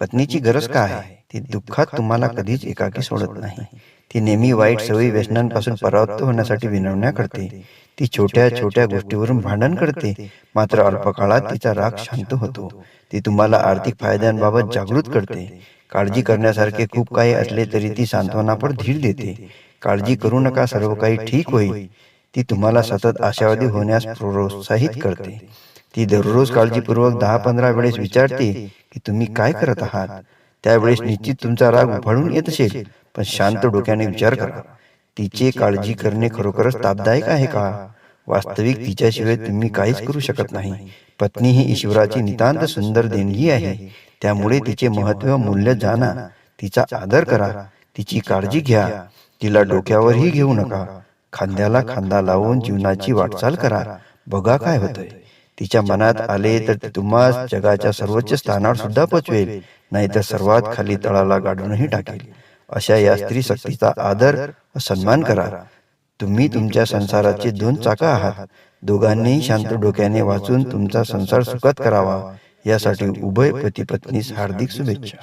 पत्नीची गरज काय? आहे ती दुःखात तुम्हाला कधीच एकाकी सोडत नाही. ती नेहमी वाईट सवयी व्यसनांपासून परावृत्त होण्यासाठी विनवण्या करते. ती छोट्या छोट्या गोष्टीवरून भांडण करते. मात्र अल्पकाळात तिचा राग शांत होतो. ती तुम्हाला आर्थिक फायद्यांबाबत जागृत करते. काळजी करण्यासारखे खूप काही असले तरी ती सांत्वनापर धीर देते. काळजी करू नका सर्व काही ठीक होईल. ती तुम्हाला सतत आशावादी होण्यास प्रोत्साहित करते ती दररोज काळजीपूर्वक दहा पंधरा वेळेस विचारते की तुम्ही काय करत आहात? त्यावेळेस निश्चित तुमचा राग उफाळून येत असेल पण शांत डोक्याने विचार करा. तिचे काळजी करणे खरोखरच तापदायक आहे का? वास्तविक तिच्याशिवाय तुम्ही काहीच करू शकत नाही. पत्नी ही ईश्वराची नितांत सुंदर देणगी आहे. त्यामुळे तिचे महत्त्व मूल्य जाणा. तिचा आदर करा. तिची काळजी घ्या. तिला डोक्यावरही घेऊ नका. खांद्याला खांदा लावून जीवनाची वाटचाल करा. बघा काय होतंय. तिच्या मनात आले तर ती तुम्हाला जगाच्या सर्वोच्च स्थानावर सुद्धा पोचवेल. नाहीतर सर्वात खाली तळाला गाडूनही टाकेल. अशा या स्त्री शक्तीचा आदर व सन्मान करा. तुम्ही तुमच्या संसाराचे दोन चाका आहात. दोघांनीही शांत डोक्याने वाचून तुमचा संसार सुखात करावा. यासाठी उभय पती पत्नीस हार्दिक शुभेच्छा.